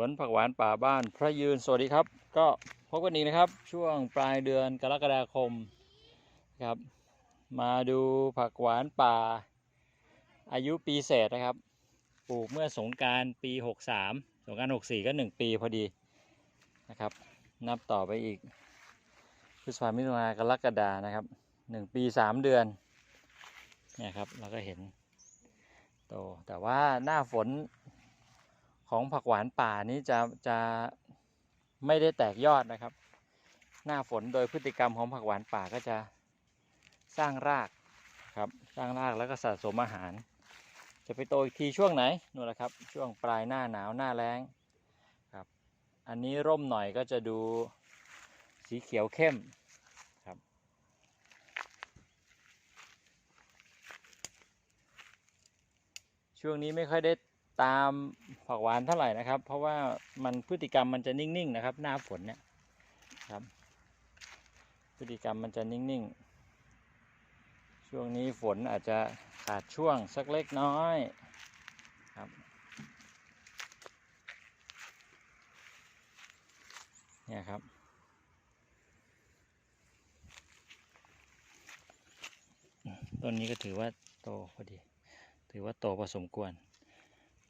วนผักหวานป่าบ้านพระยืนสวัสดีครับ ก็พบกันอีกนะครับ ช่วงปลายเดือนกรกฎาคมครับ มาดูผักหวานป่า อายุปีเศษนะครับ ปลูกเมื่อสงการปี 63 สงกราร 64 ก็ 1 ปีพอดีนะครับ นับต่อไปอีกพฤษภามิถุนากรกฎานะครับ 1 ปี 3 เดือนเนี่ยครับเราก็เห็นโตแต่ว่าหน้าฝน ของผักหวานป่านี้จะจะไม่ได้แตกยอดนะครับ หน้าฝนโดยพฤติกรรมของผักหวานป่าก็จะสร้างรากครับสร้างรากแล้วก็สะสมอาหาร จะไปโตอีกทีช่วงไหนนู่นแหละครับ ช่วงปลายหน้าหนาวหน้าแล้งครับ อันนี้ร่มหน่อยก็จะดูสีเขียวเข้มครับ ช่วงนี้ไม่ค่อยได้ ตามผักหวานเท่าไหร่นะครับ เพราะว่ามันพฤติกรรมมันจะนิ่งๆนะครับ หน้าฝนเนี่ยครับ พฤติกรรมมันจะนิ่งๆ ช่วงนี้ฝนอาจจะขาดช่วงสักเล็กน้อยครับเนี่ยครับ ต้นนี้ก็ถือว่าโตพอดี ถือว่าโตพอสมควร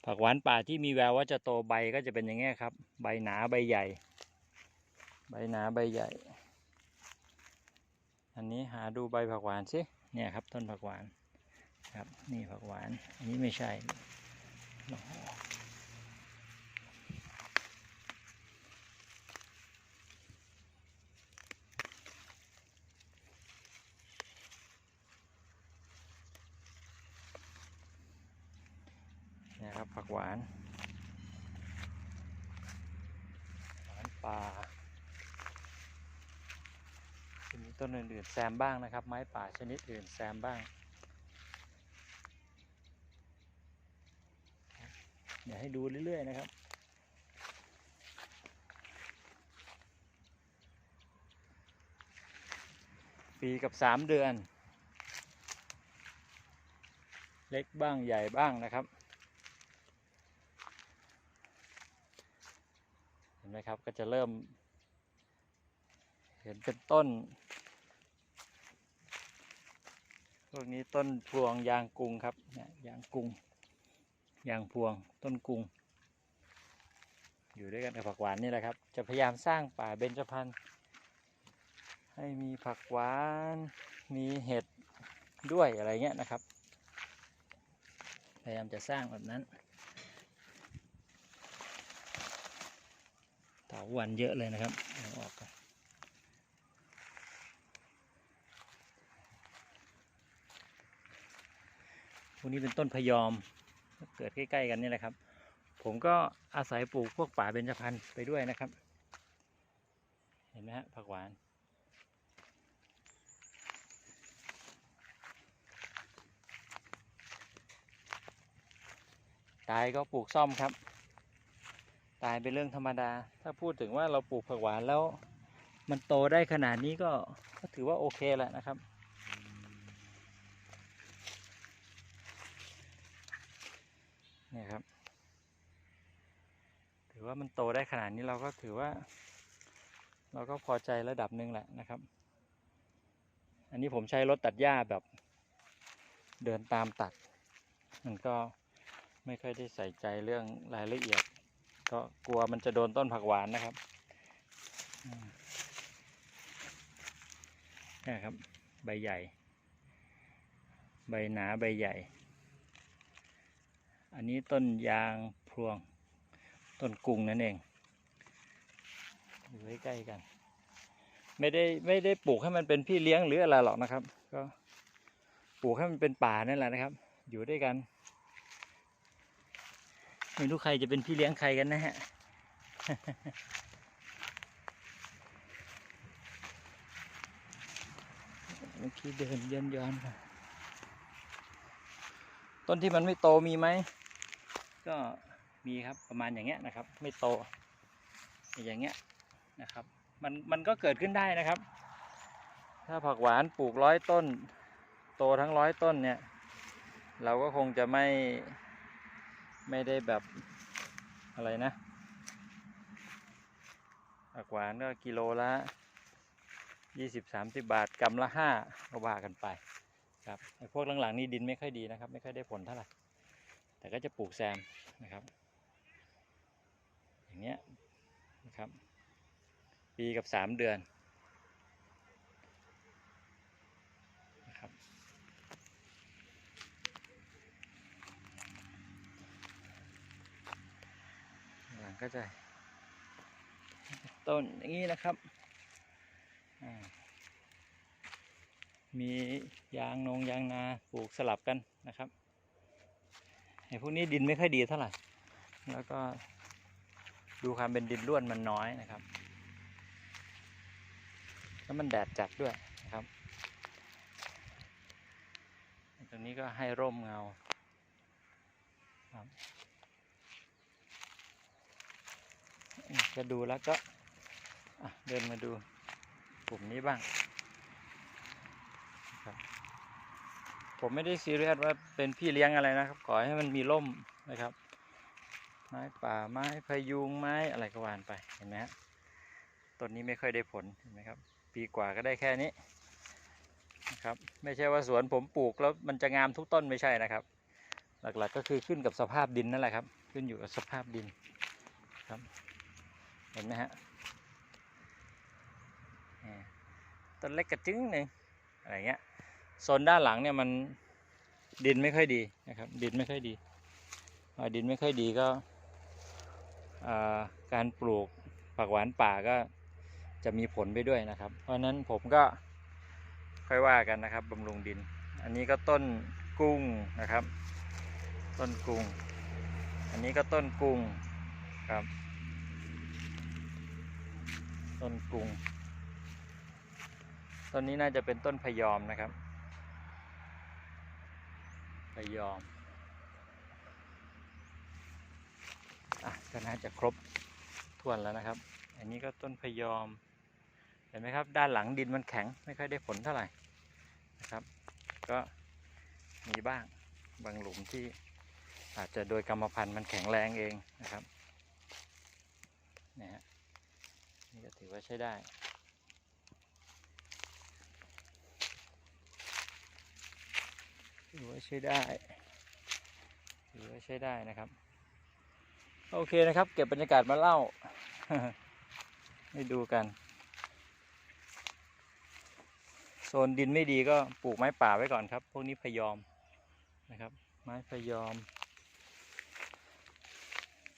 ผักหวานป่าที่มีแววว่าจะโตใบก็จะเป็นอย่างเงี้ยครับ ใบหนาใบใหญ่ ใบหนาใบใหญ่ อันนี้หาดูใบผักหวานสิเนี่ยครับต้นผักหวานครับนี่ผักหวาน อันนี้ไม่ใช่โอ้โหเนี่ยครับผักหวานหวานป่าจะมีต้นอื่นๆแซมบ้างนะครับ ไม้ป่าชนิดอื่นแซมบ้างเดี๋ยวให้ดูเรื่อย ๆ นะครับปีกับสามเดือน เล็กบ้างใหญ่บ้างนะครับ เห็น ไหมครับ ก็จะเริ่ม เห็นเป็นต้นพวกนี้ต้นพวงยางกุงครับเนี่ยยางกุงยางพวงต้นกุง อยู่ด้วยกันกับผักหวานนี่แหละครับ จะพยายามสร้างป่าเบญจพรรณให้มีผักหวานมีเห็ดด้วยอะไรเงี้ยนะครับ พยายามจะสร้างแบบนั้นเถาวันเยอะเลยนะครับออกก่อนพวกนี้เป็นต้นพยอม เกิดใกล้ ๆ กันนี่แหละครับ ผมก็อาศัยปลูกพวกป่าเบญจพรรณไปด้วยนะครับ เห็นไหมฮะผักหวานตายก็ปลูกซ่อมครับ ตายเป็นเรื่องธรรมดา ถ้าพูดถึงว่าเราปลูกผักหวานแล้ว มันโตได้ขนาดนี้ก็ก็ถือว่าโอเคแหละนะครับ เนี่ยครับ ถือว่ามันโตได้ขนาดนี้เราก็ถือว่า เราก็พอใจระดับหนึ่งแหละนะครับ อันนี้ผมใช้รถตัดหญ้าแบบเดินตามตัด มันก็ไม่ค่อยได้ใส่ใจเรื่องรายละเอียด ก็กลัวมันจะโดนต้นผักหวานนะครับนี่ครับ ใบใหญ่ ใบหนาใบใหญ่ อันนี้ต้นยางพรวง ต้นกุ้งนั่นเองอยู่ใกล้ๆกัน ไม่ได้ไม่ได้ปลูกให้มันเป็นพี่เลี้ยงหรืออะไรหรอกนะครับ ก็ปลูกให้มันเป็นป่านั่นแหละนะครับ อยู่ด้วยกัน ไม่รู้ใครจะเป็นพี่เลี้ยงใครกันนะฮะเมื่อกี้เดินย้อนย้อนๆมาต้นที่มันไม่โตมีไหม ก็มีครับประมาณอย่างเงี้ยนะครับ ไม่โต อย่างเงี้ยนะครับ มันมันก็เกิดขึ้นได้นะครับ ถ้าผักหวานปลูกร้อยต้น โตทั้งร้อยต้นเนี่ย เราก็คงจะไม่ ไม่ได้แบบอะไรนะผักหวานก็กิโลละยี่สิบสามสิบบาทกำละห้าก็ว่ากันไปครับไอ้พวกหลังๆนี่ดินไม่ค่อยดีนะครับ ไม่ค่อยได้ผลเท่าไหร่แต่ก็จะปลูกแซมนะครับ อย่างเงี้ยนะครับ ปีกับสามเดือนนะครับ หลัง ก็จะ ต้นอย่างนี้นะครับมียางนงยางนาปลูกสลับกันนะครับไอ้พวกนี้ดินไม่ค่อยดีเท่าไหร่ แล้วก็ดูความเป็นดินร่วนมันน้อยนะครับ แล้วมันแดดจัดด้วยนะครับ ตรงนี้ก็ให้ร่มเงาครับ จะดูแล้วก็เดินมาดูกลุ่มนี้บ้างครับผมไม่ได้ซีเรียสว่าเป็นพี่เลี้ยงอะไรนะครับ ขอให้มันมีร่มนะครับ ไม้ป่าไม้พยุงไม้อะไรก็วานไปเห็นไหมฮะต้นนี้ไม่ค่อยได้ผลเห็นไหมครับ ปีกว่าก็ได้แค่นี้นะครับไม่ใช่ว่าสวนผมปลูกแล้วมันจะงามทุกต้นไม่ใช่นะครับ หลักๆก็คือขึ้นกับสภาพดินนั่นแหละครับ ขึ้นอยู่กับสภาพดินครับ เห็นไหมฮะต้นเล็กกระจึงหนึ่งอะไรเงี้ยโซนด้านหลังเนี่ยมันดินไม่ค่อยดีนะครับ ดินไม่ค่อยดีดินไม่ค่อยดีก็การปลูกผักหวานป่าก็จะมีผลไปด้วยนะครับ เพราะนั้นผมก็ค่อยว่ากันนะครับบำรุงดิน อันนี้ก็ต้นกุ้งนะครับ ต้นกุ้ง อันนี้ก็ต้นกุ้งครับ ต้นกรุงต้นนี้น่าจะเป็นต้นพยอมนะครับ พยอมอะก็น่าจะครบถ้วนแล้วนะครับ อันนี้ก็ต้นพยอม เห็นไหมครับ ด้านหลังดินมันแข็งไม่ค่อยได้ผลเท่าไหร่นะครับ ก็มีบ้างบางหลุมที่อาจจะโดยกรรมพันธุ์มันแข็งแรงเองนะครับเนี่ยฮะ ถือว่าใช้ได้ ถือว่าใช้ได้ ถือว่าใช้ได้นะครับ โอเคนะครับ เก็บบรรยากาศมาเล่า ให้ดูกัน โซนดินไม่ดีก็ปลูกไม้ป่าไว้ก่อนครับ พวกนี้พยอมนะครับ ไม้พยอม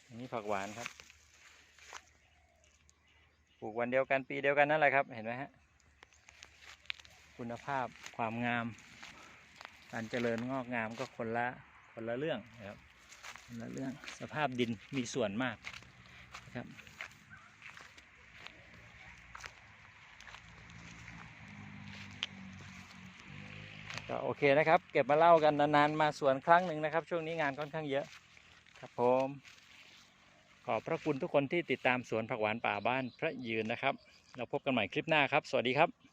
อันนี้ผักหวานครับ ปลูกวันเดียวกันปีเดียวกันนั่นแหละครับ เห็นไหมฮะ คุณภาพความงาม การเจริญงอกงามก็คนละคนละเรื่องนะครับคนละเรื่องสภาพดินมีส่วนมากนะครับก็โอเคนะครับ เก็บมาเล่ากันนานๆมาสวนครั้งหนึ่งนะครับ ช่วงนี้งานค่อนข้างเยอะ ครับผม ขอบพระคุณทุกคนที่ติดตามสวนผักหวานป่าบ้านพระยืนนะครับ เราพบกันใหม่คลิปหน้าครับ สวัสดีครับ